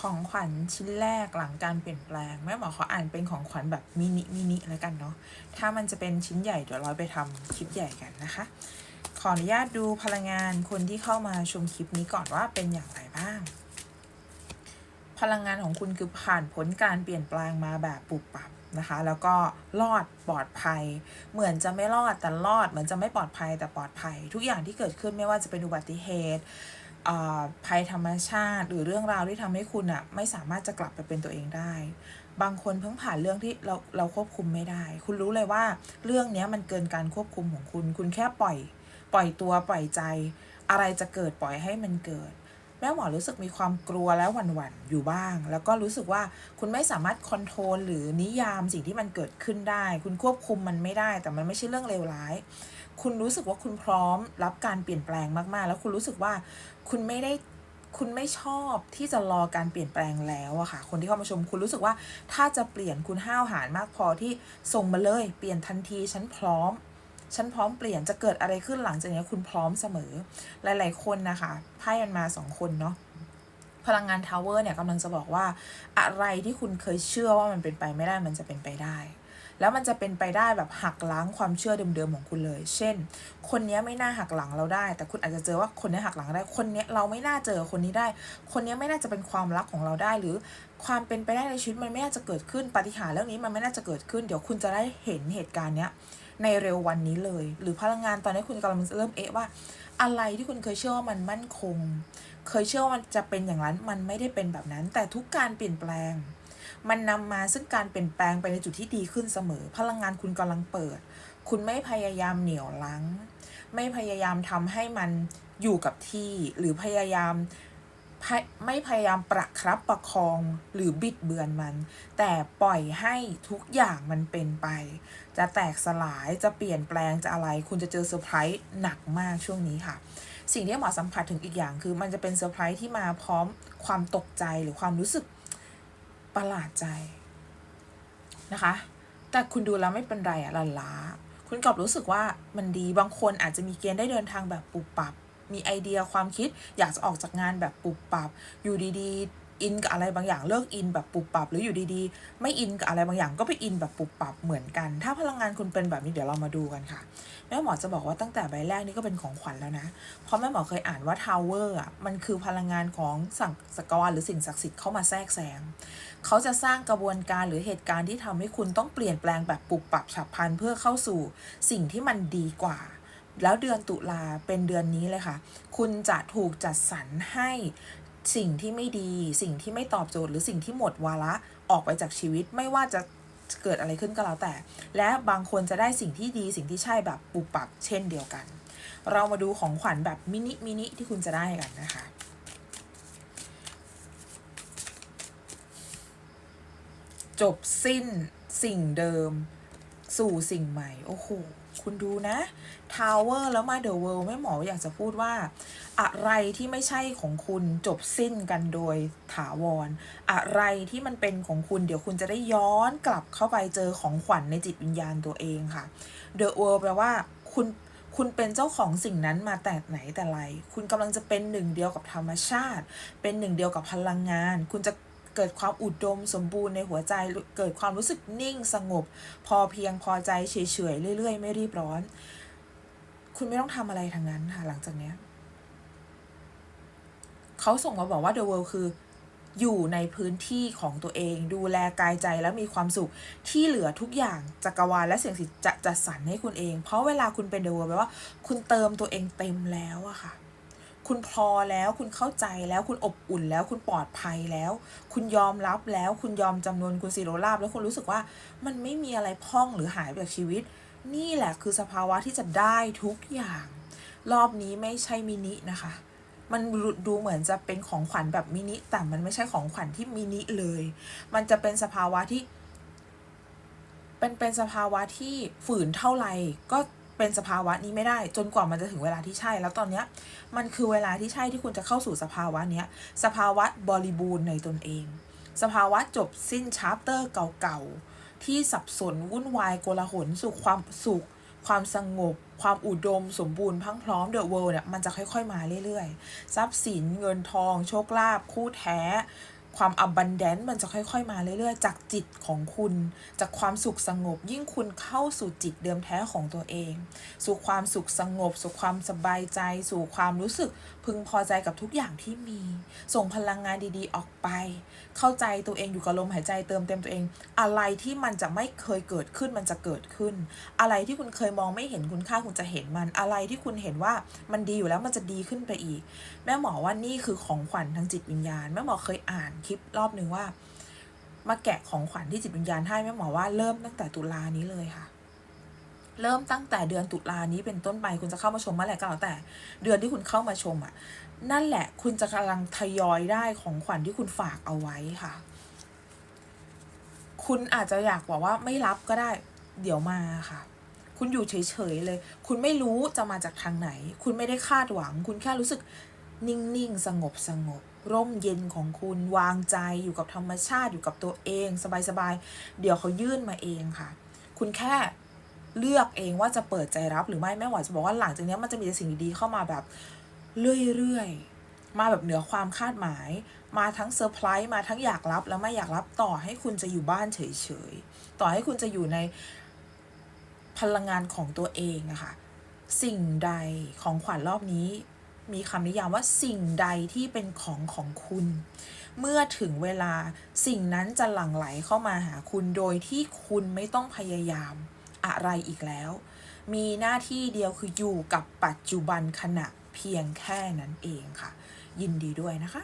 ของขวัญชิ้นแรกหลังการเปลี่ยนแปลง แม่หมอขออ่านเป็นของขวัญแบบมินิมินิแล้วกันเนาะถ้ามันจะเป็นชิ้นใหญ่เดี๋ยวเราไปทำคลิปใหญ่กันนะคะ ขออนุญาตดูพลังงานคนที่เข้ามาชมคลิปนี้ก่อนว่าเป็นอย่างไรบ้าง พลังงานของคุณคือผ่านพ้นการเปลี่ยนแปลงมาแบบปุบปับนะคะ แล้วก็รอดปลอดภัย เหมือนจะไม่รอดแต่รอดเหมือนจะไม่ปลอดภัยแต่ปลอดภัย ทุกอย่างที่เกิดขึ้นไม่ว่าจะเป็นอุบัติเหตุ ภัยธรรมชาติ หรือเรื่องราวที่ทำให้คุณอะไม่สามารถจะกลับไปเป็นตัวเองได้ บางคนเพิ่งผ่านเรื่องที่เราเราควบคุมไม่ได้ คุณรู้เลยว่าเรื่องเนี้ยมันเกินการควบคุมของคุณ คุณแค่ปล่อย ปล่อยตัวปล่อยใจ อะไรจะเกิดปล่อยให้มันเกิด แม่หมอรู้สึกมีความกลัวและหวั่นๆอยู่บ้าง แล้วก็รู้สึกว่าคุณไม่สามารถคอนโทรลหรือนิยามสิ่งที่มันเกิดขึ้นได้ คุณควบคุมมันไม่ได้ แต่มันไม่ใช่เรื่องเลวร้าย คุณรู้สึกว่าคุณพร้อมรับการเปลี่ยนแปลงมากๆ แล้วคุณรู้สึกว่าคุณไม่ได้คุณไม่ชอบที่จะรอการเปลี่ยนแปลงแล้วอะค่ะ คนที่เข้ามาชม คุณรู้สึกว่าถ้าจะเปลี่ยนคุณห้าวหาญมากพอที่ส่งมาเลย เปลี่ยนทันทีฉันพร้อม ฉันพร้อมเปลี่ยนจะเกิดอะไรขึ้นหลังจากนี้คุณพร้อมเสมอ หลายๆคนนะคะไพ่มันมาสองคนเนาะพลังงานทาวเวอร์เนี่ยกำลังจะบอกว่า อะไรที่คุณเคยเชื่อว่ามันเป็นไปไม่ได้มันจะเป็นไปได้ แล้วมันจะเป็นไปได้แบบหักล้างความเชื่อเดิมๆของคุณเลย เช่น คนนี้ไม่น่าหักหลังเราได้ แต่คุณอาจจะเจอว่าคนนี้หักหลังได้ คนนี้เราไม่น่าเจอคนนี้ได้ คนนี้ไม่น่าจะเป็นความรักของเราได้ หรือความเป็นไปได้ในชีวิตมันไม่น่าจะเกิดขึ้นปาฏิหาริย์เรื่องนี้มันไม่น่าจะเกิดขึ้น เดี๋ยวคุณจะได้เห็นเหตุการณ์เนี้ย ในเร็ววันนี้เลย หรือพลังงานตอนนี้คุณกำลังเริ่มเอะว่า อะไรที่คุณเคยเชื่อว่ามันมั่นคง เคยเชื่อว่ามันจะเป็นอย่างนั้นมันไม่ได้เป็นแบบนั้น แต่ทุกการเปลี่ยนแปลง มันนำมาซึ่งการเปลี่ยนแปลงไปในจุดที่ดีขึ้นเสมอ พลังงานคุณกำลังเปิด คุณไม่พยายามเหนี่ยวลัง ไม่พยายามทำให้มันอยู่กับที่หรือพยายาม ไม่พยายามประครับประคองหรือบิดเบือนมัน แต่ปล่อยให้ทุกอย่างมันเป็นไป จะแตกสลายจะเปลี่ยนแปลงจะอะไร คุณจะเจอเซอร์ไพรส์หนักมากช่วงนี้ค่ะ สิ่งที่หมอสัมผัสถึงอีกอย่างคือ มันจะเป็นเซอร์ไพรส์ที่มาพร้อมความตกใจหรือความรู้สึกประหลาดใจนะคะ แต่คุณดูแล้วไม่เป็นไรอะลันล้า คุณกลับรู้สึกว่ามันดีบางคนอาจจะมีเกณฑ์ได้เดินทางแบบปุบปับ มีไอเดียความคิด อยากจะออกจากงานแบบปุบปับ อยู่ดีๆ อินกับอะไรบางอย่างเลิกอินแบบปุบปับ หรืออยู่ดีๆ ไม่อินกับอะไรบางอย่างก็ไปอินแบบปุบปับเหมือนกัน ถ้าพลังงานคุณเป็นแบบนี้เดี๋ยวเรามาดูกันค่ะแม่หมอจะบอกว่าตั้งแต่ใบแรกนี่ก็เป็นของขวัญแล้วนะ เพราะแม่หมอเคยอ่านว่าทาวเวอร์อะมันคือพลังงานของสังสกวาลหรือสิ่งศักดิ์สิทธิ์เข้ามาแทรกแซงเขาจะสร้างกระบวนการหรือเหตุการณ์ที่ทำให้คุณต้องเปลี่ยนแปลงแบบปรับปรับฉับพลันเพื่อเข้าสู่สิ่งที่มันดีกว่า แล้วเดือนตุลาเป็นเดือนนี้เลยค่ะ คุณจะถูกจัดสรรให้สิ่งที่ไม่ดี สิ่งที่ไม่ตอบโจทย์ หรือสิ่งที่หมดวาระออกไปจากชีวิตไม่ว่าจะเกิดอะไรขึ้นก็แล้วแต่ และบางคนจะได้สิ่งที่ดีสิ่งที่ใช่แบบปุบปับเช่นเดียวกัน เรามาดูของขวัญแบบมินิมินิที่คุณจะได้กันนะคะจบสิ้นสิ่งเดิม สู่สิ่งใหม่ โอ้โห คุณดูนะทาวเวอร์แล้วมาเดอะเวิลด์แม่หมออยากจะพูดว่า อะไรที่ไม่ใช่ของคุณจบสิ้นกันโดยถาวร อะไรที่มันเป็นของคุณ เดี๋ยวคุณจะได้ย้อนกลับเข้าไปเจอของขวัญในจิตวิญญาณตัวเองค่ะ The World แปลว่าคุณคุณเป็นเจ้าของสิ่งนั้นมาแต่ไหนแต่ไร คุณกำลังจะเป็นหนึ่งเดียวกับธรรมชาติ เป็นหนึ่งเดียวกับพลังงาน คุณจะ กิดความอุดมสมบูรณ์ในหัวใจ เกิดความรู้สึกนิ่งสงบ พอเพียงพอใจเฉยๆเรื่อยๆ ไม่รีบร้อน คุณไม่ต้องทำอะไรทางนั้นค่ะหลังจากเนี้ยเขาส่งมาบอกว่า The World คืออยู่ในพื้นที่ของตัวเอง ดูแลกายใจและมีความสุขที่เหลือทุกอย่างจักรวาลและเสียงสิทธิ์จะจัดสรรให้คุณเอง เพราะเวลาคุณเป็น The World แปลว่า คุณเติมตัวเองเต็มแล้วอะค่ะ คุณพอแล้ว คุณเข้าใจแล้วคุณอบอุ่นแล้ว คุณปลอดภัยแล้ว คุณยอมรับแล้ว คุณยอมจำนวนคุณซีโรราบแล้วคุณรู้สึกว่ามันไม่มีอะไรพร่องหรือหายไปจากชีวิต นี่แหละคือสภาวะที่จะได้ทุกอย่าง รอบนี้ไม่ใช่มินินะคะ มันดูเหมือนจะเป็นของขวัญแบบมินิแต่มันไม่ใช่ของขวัญที่มินิเลย มันจะเป็นสภาวะที่เป็นเป็นสภาวะที่ฝืนเท่าไหร่ก็ เป็นสภาวะนี้ไม่ได้ จนกว่ามันจะถึงเวลาที่ใช่ แล้วตอนเนี้ยมันคือเวลาที่ใช่ที่คุณจะเข้าสู่สภาวะเนี้ยสภาวะบริบูรณ์ในตนเอง สภาวะจบสิ้นชาร์ปเตอร์เก่าๆที่สับสนวุ่นวายโกลาหลสู่ความสุขความสงบ ความอุดมสมบูรณ์พังพร้อมเดอะเวิลด์เนี่ยมันจะค่อยๆมาเรื่อยๆ ทรัพย์สินเงินทอง โชคลาภคู่แท้ ความ abundance มันจะค่อย ๆ มาเรื่อยๆ จากจิตของคุณ จากความสุขสงบ ยิ่งคุณเข้าสู่จิตเดิมแท้ของตัวเอง สู่ความสุขสงบ สู่ความสบายใจ สู่ความรู้สึกพึงพอใจกับทุกอย่างที่มี ส่งพลังงานดีๆออกไป เข้าใจตัวเองอยู่กับลมหายใจเติมเต็มตัวเอง อะไรที่มันจะไม่เคยเกิดขึ้นมันจะเกิดขึ้น อะไรที่คุณเคยมองไม่เห็นคุณค่าคุณจะเห็นมัน อะไรที่คุณเห็นว่ามันดีอยู่แล้วมันจะดีขึ้นไปอีก แม่หมอว่านี่คือของขวัญทางจิตวิญญาณ แม่หมอเคยอ่านคลิปรอบหนึ่งว่า มาแกะของขวัญที่จิตวิญญาณให้แม่หมอว่าเริ่มตั้งแต่ตุลานี้เลยค่ะ เริ่มตั้งแต่เดือนตุลานี้เป็นต้นไปคุณจะเข้ามาชมเมื่อไหร่ก็แล้วแต่ เดือนที่คุณเข้ามาชมอะ นั่นแหละคุณจะกำลังทยอยได้ของขวัญที่คุณฝากเอาไว้ค่ะ คุณอาจจะอยากบอกว่าไม่รับก็ได้ เดี๋ยวมาค่ะคุณอยู่เฉยๆเลย คุณไม่รู้จะมาจากทางไหน คุณไม่ได้คาดหวัง คุณแค่รู้สึกนิ่งๆ สงบสงบ ร่มเย็นของคุณวางใจอยู่กับธรรมชาติอยู่กับตัวเอง สบายๆ เดี๋ยวเขายื่นมาเองค่ะ คุณแค่เลือกเองว่าจะเปิดใจรับหรือไม่แม่หวานจะบอกว่าหลังจากนี้มันจะมีแต่สิ่งดีๆเข้ามาแบบเรื่อยๆ มาแบบเหนือความคาดหมาย มาทั้งเซอร์ไพรส์มาทั้งอยากรับและไม่อยากรับต่อให้คุณจะอยู่บ้านเฉยๆ ต่อให้คุณจะอยู่ในพลังงานของตัวเองอะค่ะสิ่งใดของขวัญรอบนี้ มีคำนิยามว่าสิ่งใดที่เป็นของของคุณ เมื่อถึงเวลาสิ่งนั้นจะหลั่งไหลเข้ามาหาคุณโดยที่คุณไม่ต้องพยายามอะไรอีกแล้ว มีหน้าที่เดียวคืออยู่กับปัจจุบันขณะเพียงแค่นั้นเองค่ะ ยินดีด้วยนะคะ